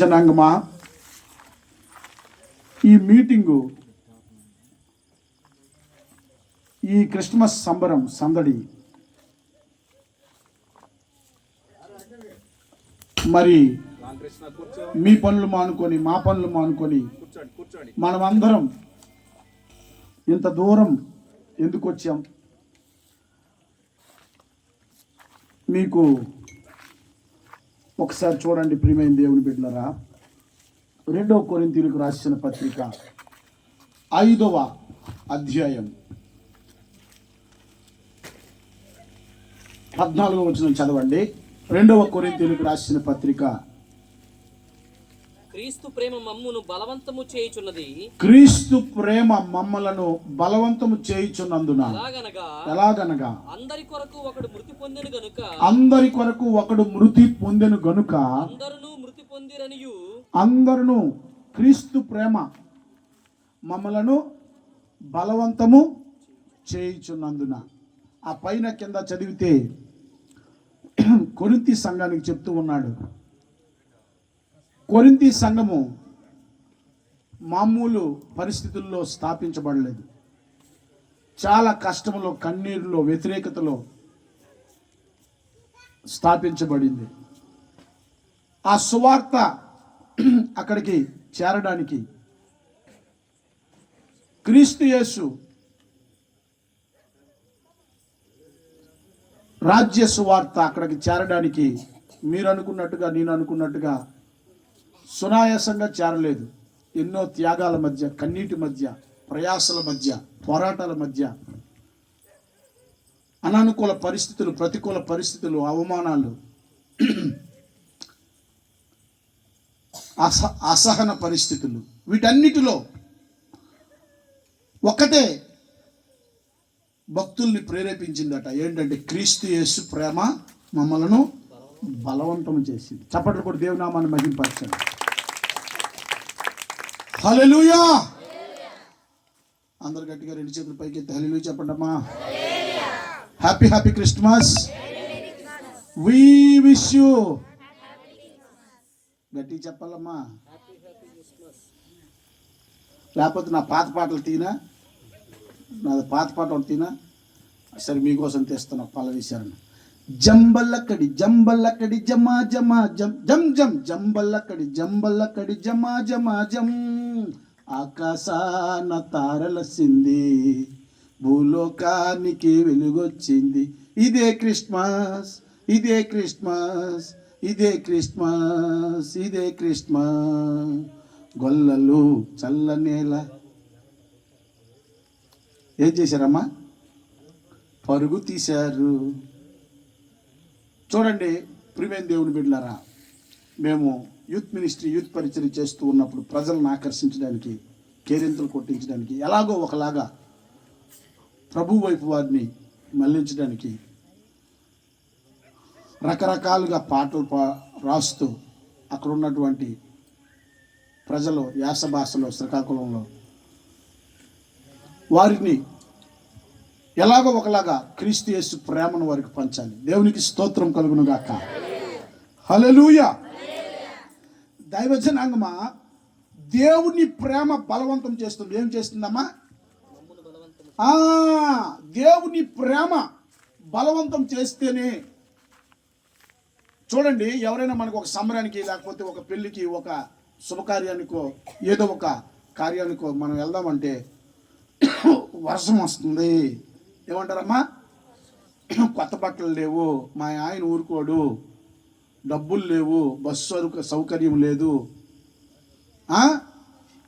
జనాంగమా? ఈ మీటింగు ఈ క్రిస్మస్ సంబరం సందడి మరి మీ పనులు మానుకొని మా పనులు మానుకొని కూర్చోండి కూర్చోండి మనమందరం ఇంత దూరం ఎందుకు వచ్చాం? మీకు ఒకసారి చూడండి ప్రియమైన దేవుని బిడ్డలరా. రెండవ కొరింతీలకు రాసిన పత్రిక ఐదవ అధ్యాయం. పద్నాలుగో వచ్చిన చదవండి. రెండవ కొరింతీలకు రాసిన పత్రిక క్రీస్తు ప్రేమ మమ్మును బలవంతము చేయుచున్నది. క్రీస్తు ప్రేమ మమ్మలను బలవంతము చేయుచున్నందున ఎలాగనగా అందరి కొరకు ఒకడు మృతి పొందిన గనుక అందరి కొరకు ఒకడు మృతి పొందెను గనుక అందరును మృతి పొందిరనియు. అందరును క్రీస్తు ప్రేమ మమ్మలను బలవంతము చేయుచున్నందున. ఆ పైన కింద చదివితే కొరింతి సంఘానికి చెప్తూ ఉన్నాడు. కొరింతి సంఘము మామూలు పరిస్థితుల్లో స్థాపించబడలేదు. చాలా కష్టంలో కన్నీరులో వ్యతిరేకతలో స్థాపించబడింది. ఆ సువార్త అక్కడికి చేరడానికి క్రీస్తు యేసు రాజ్య సువార్త అక్కడికి చేరడానికి మీరు అనుకున్నట్టుగా నేను అనుకున్నట్టుగా సునాయాసంగా చేరలేదు. ఎన్నో త్యాగాల మధ్య కన్నీటి మధ్య ప్రయాసల మధ్య పోరాటాల మధ్య అనానుకూల పరిస్థితులు ప్రతికూల పరిస్థితులు అవమానాలు అస అసహన పరిస్థితులు. వీటన్నిటిలో ఒకటే భక్తుల్ని ప్రేరేపించిందట. ఏంటంటే క్రీస్తు యేసు ప్రేమ మమ్మలను బలవంతం చేసింది. చప్పట్లు కూడా దేవునామాన్ని మహింపరచండి. హలెలుయా అందరు గట్టిగా రెండు చేతులు పైకి ఎత్తి హలెలు చెప్పండి అమ్మా. Happy happy Christmas we wish you గట్టి చెప్పాలమ్మా. లేకపోతే నా పాత పాటలు తీనా? నా పాత పాటలు తీనా? సరే మీకోసం తీస్తున్నా విషయాలను. జంబల్లక్కడి జంబల్లక్కడి జమా జమా జం జం జం జంబల్లక్కడి జంబల్లక్కడి జమా జమా జం. ఆకాశాన తారలసింది భూలోకానికి వెలుగొచ్చింది. ఇదే క్రిస్మస్ ఇదే క్రిస్మస్ ఇదే క్రిస్మస్ ఇదే క్రిస్మస్. గొల్లలు చల్లనేల ఏం చేశారమ్మా? పరుగు తీశారు. చూడండి ప్రిమేన్ దేవుని బిడ్డలారా మేము యూత్ మినిస్ట్రీ యూత్ పరిచయం చేస్తూ ఉన్నప్పుడు ప్రజలను ఆకర్షించడానికి కేరింతలు కొట్టించడానికి ఎలాగో ఒకలాగా ప్రభు వైపు వారిని మళ్ళించడానికి రకరకాలుగా పాటలు పా రాస్తూ అక్కడ ఉన్నటువంటి ప్రజలు యాస భాషలో శ్రీకాకుళంలో వారిని ఎలాగో ఒకలాగా క్రీస్తు యేసు ప్రేమను వారికి పంచాలి. దేవునికి స్తోత్రం కలుగునుగాక. గాక దైవజనాంగమా? దేవుని ప్రేమ బలవంతం చేస్తుంది. ఏం చేస్తుందమ్మా? దేవుని ప్రేమ బలవంతం చేస్తేనే. చూడండి ఎవరైనా మనకు ఒక సంబరానికి లేకపోతే ఒక పెళ్ళికి ఒక శుభకార్యానికో ఏదో ఒక కార్యానికో మనం వెళ్దామంటే వర్షం వస్తుంది. ఏమంటారమ్మా? కొత్త బట్టలు లేవు. మా ఆయన ఊరుకోడు. డబ్బులు లేవు బస్సు సౌకర్యం లేదు.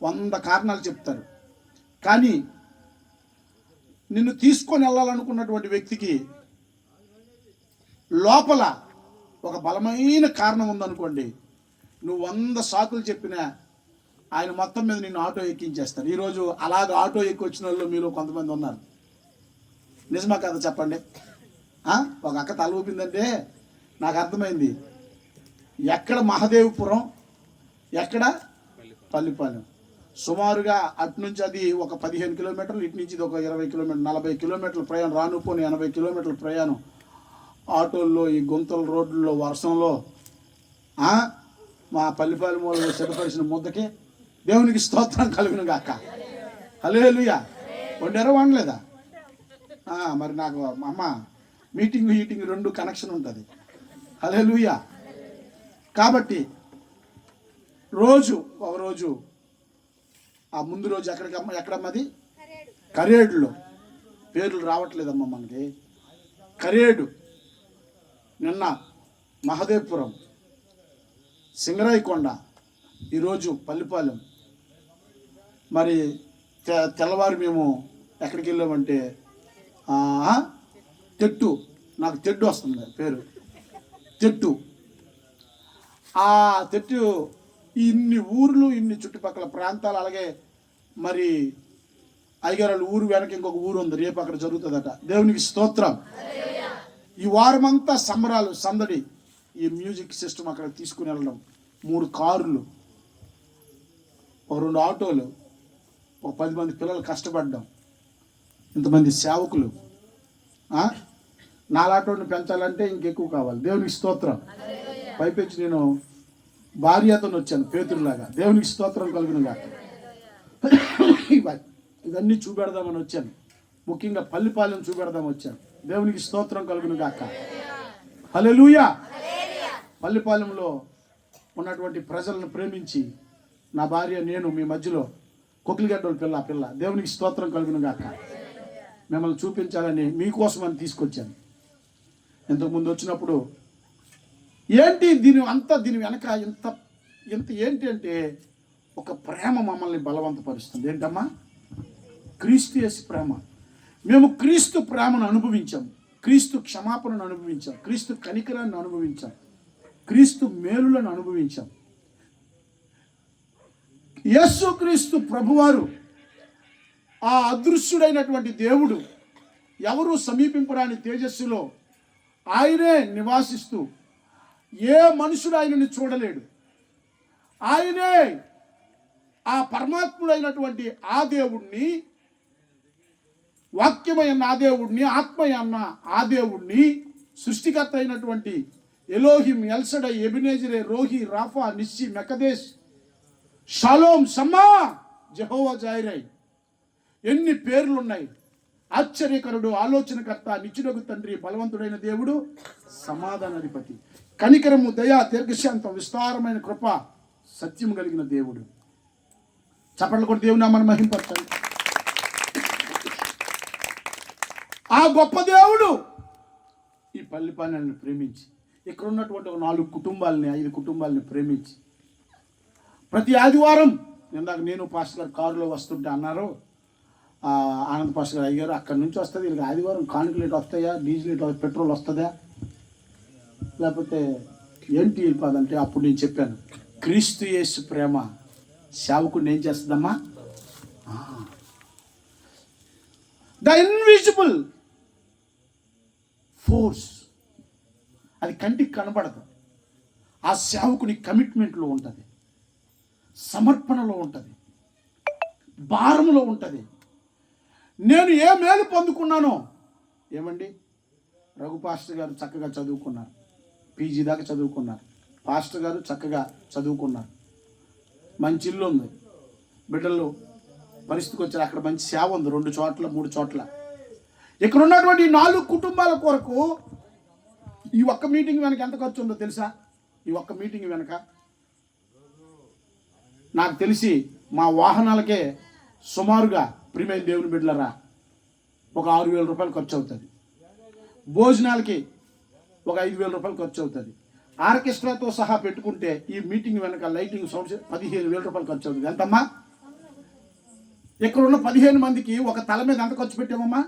వంద కారణాలు చెప్తారు. కానీ నిన్ను తీసుకొని వెళ్ళాలనుకున్నటువంటి వ్యక్తికి లోపల ఒక బలమైన కారణం ఉందనుకోండి. నువ్వు వంద సాకులు చెప్పినా ఆయన మొత్తం మీద నిన్ను ఆటో ఎక్కించేస్తారు. ఈరోజు అలాగ ఆటో ఎక్కి వచ్చిన వాళ్ళు మీలో కొంతమంది ఉన్నారు. నిజమా కదా చెప్పండి? ఒక అక్క తల ఊపిందంటే నాకు అర్థమైంది. ఎక్కడ మహదేవపురం ఎక్కడ? పల్లిపాలెం. సుమారుగా అటు నుంచి అది ఒక పదిహేను కిలోమీటర్లు ఇటు నుంచి ఇది ఒక ఇరవై కిలోమీటర్ నలభై కిలోమీటర్ల ప్రయాణం. రానుపోని ఎనభై కిలోమీటర్ల ప్రయాణం. ఆటోల్లో ఈ గుంతల రోడ్లలో వర్షంలో మా పల్లిపాలెం వాళ్ళు సిద్ధపరిచిన ముద్దకి దేవునికి స్తోత్రం కలుగును గాక హలేలుయా వండారా వండలేదా? మరి నాకు అమ్మ మీటింగ్ హీటింగ్ రెండు కనెక్షన్ ఉంటుంది. హలేలుయా కాబట్టి రోజు ఒక రోజు ఆ ముందు రోజు ఎక్కడికమ్మ ఎక్కడమ్మది? కరేడులో. పేర్లు రావట్లేదమ్మా మనకి. కరేడు నిన్న మహదేవ్పురం సింగరాయికొండ ఈరోజు పల్లిపాలెం. మరి తె- తెల్లవారు మేము ఎక్కడికి వెళ్ళామంటే తెట్టు. నాకు తెడ్డు వస్తుంది పేరు. తెట్టు. ఆ తెట్టు ఇన్ని ఊర్లు ఇన్ని చుట్టుపక్కల ప్రాంతాలు అలాగే మరి అయ్యగారు ఊరు వెనక ఇంకొక ఊరు ఉంది రేపు అక్కడ జరుగుతుందట. దేవునికి స్తోత్రం. ఈ వారమంతా సంబరాలు సందడి ఈ మ్యూజిక్ సిస్టమ్ అక్కడ తీసుకుని వెళ్ళడం. మూడు కార్లు ఒక రెండు ఆటోలు ఒక పది మంది పిల్లలు కష్టపడ్డాం. ఇంతమంది సేవకులు నాలాటోని పెంచాలంటే ఇంకెక్కువ కావాలి. దేవునికి స్తోత్రం. పైపెచ్చి నేను భార్యతో వచ్చాను పేతురులాగా. దేవునికి స్తోత్రం కలుగునుగా ఇవన్నీ చూపెడదామని వచ్చాను. ముఖ్యంగా పల్లిపాలెం చూపెడదామని వచ్చాను. దేవునికి స్తోత్రం కలుగును గాక. హలెలుయా పల్లిపాలెంలో ఉన్నటువంటి ప్రజలను ప్రేమించి నా భార్య నేను మీ మధ్యలో కొకిలిగడ్డల పిల్ల పిల్ల. దేవునికి స్తోత్రం కలుగును గాక. మిమ్మల్ని చూపించాలని మీకోసం అని తీసుకొచ్చాను ఇంతకుముందు వచ్చినప్పుడు ఏంటి దీని అంతా దీని వెనక ఇంత ఇంత ఏంటి అంటే ఒక ప్రేమ మమ్మల్ని బలవంతపరుస్తుంది. ఏంటమ్మా? క్రీస్తు యేసు ప్రేమ. మేము క్రీస్తు ప్రేమను అనుభవించాం. క్రీస్తు క్షమాపణను అనుభవించాం. క్రీస్తు కనికరాన్ని అనుభవించాం. క్రీస్తు మేలులను అనుభవించాం. యేసు క్రీస్తు ప్రభువారు ఆ అదృశ్యుడైనటువంటి దేవుడు ఎవరు సమీపింపరాని తేజస్సులో ఆయనే నివాసిస్తూ ఏ మనుషుడు ఆయనని చూడలేడు. ఆయనే ఆ పరమాత్ముడైనటువంటి ఆ దేవుణ్ణి వాక్యమైన ఆ దేవుణ్ణి ఆత్మయన్న ఆ దేవుణ్ణి సృష్టికర్త అయినటువంటి Elohim El Shaddai ఎబినేజరే Rohi Rapha Nissi Mekaddesh Shalom Shammah Jehovah Jireh. ఎన్ని పేర్లు ఉన్నాయి ఆశ్చర్యకరుడు ఆలోచనకర్త నిత్యుడగు తండ్రి బలవంతుడైన దేవుడు సమాధానాధిపతి. కనికరము దయా దీర్ఘశాంతం విస్తారమైన కృప సత్యం కలిగిన దేవుడు. చప్పట్లు కూడా దేవుని మనం మహింపరచాలి ఆ గొప్ప దేవుడు ఈ పల్లి ప్రేమించి ఇక్కడ ఉన్నటువంటి ఒక నాలుగు కుటుంబాలని ఐదు కుటుంబాలని ప్రేమించి ప్రతి ఆదివారం ఇందాక నేను పాస్టర్ గారు కారులో వస్తుంటే అన్నారు ఆనంద్ పాస్టర్ గారు అయ్యారు. అక్కడి నుంచి వస్తుంది వీళ్ళకి ఆదివారం కానుకలు వస్తాయా? డీజిల్ ఇటు పెట్రోల్ వస్తుందా? లేకపోతే ఏంటి వెళ్ళిపోదంటే అప్పుడు నేను చెప్పాను. క్రీస్తు యేసు ప్రేమ సేవకుడిని ఏం చేస్తుందమ్మా? The invisible force. అది కంటికి కనబడదు. ఆ సేవకుని కమిట్మెంట్లో ఉంటుంది. సమర్పణలో ఉంటుంది. భారంలో ఉంటుంది. నేను ఏ మేలు పొందుకున్నాను? ఏమండి? రఘు పాస్టర్ గారు చక్కగా చదువుకున్నారు. పీజీ దాకా చదువుకున్నారు. పాస్టర్ గారు చక్కగా చదువుకున్నారు. మంచి ఇల్లు ఉంది. బిడ్డలు పరిస్థితికి వచ్చారు. అక్కడ మంచి సేవ ఉంది. రెండు చోట్ల మూడు చోట్ల. ఇక్కడ ఉన్నటువంటి నాలుగు కుటుంబాల కొరకు ఈ ఒక్క మీటింగ్ వెనక ఎంత ఖర్చు ఉందో తెలుసా? ఈ ఒక్క మీటింగ్ వెనక నాకు తెలిసి మా వాహనాలకే సుమారుగా ప్రియమైన దేవుని బిడ్డలరా ఒక ఆరు వేల రూపాయలు ఖర్చు అవుతుంది. భోజనాలకి ఒక ఐదు వేల రూపాయలు ఖర్చు అవుతుంది. ఆర్కెస్ట్రాతో సహా పెట్టుకుంటే ఈ మీటింగ్ వెనక లైటింగ్ సౌండ్స్ పదిహేను వేల రూపాయలు ఖర్చు అవుతుంది. ఎంతమ్మా? ఇక్కడ ఉన్న పదిహేను మందికి ఒక తల మీద ఎంత ఖర్చు పెట్టామమ్మా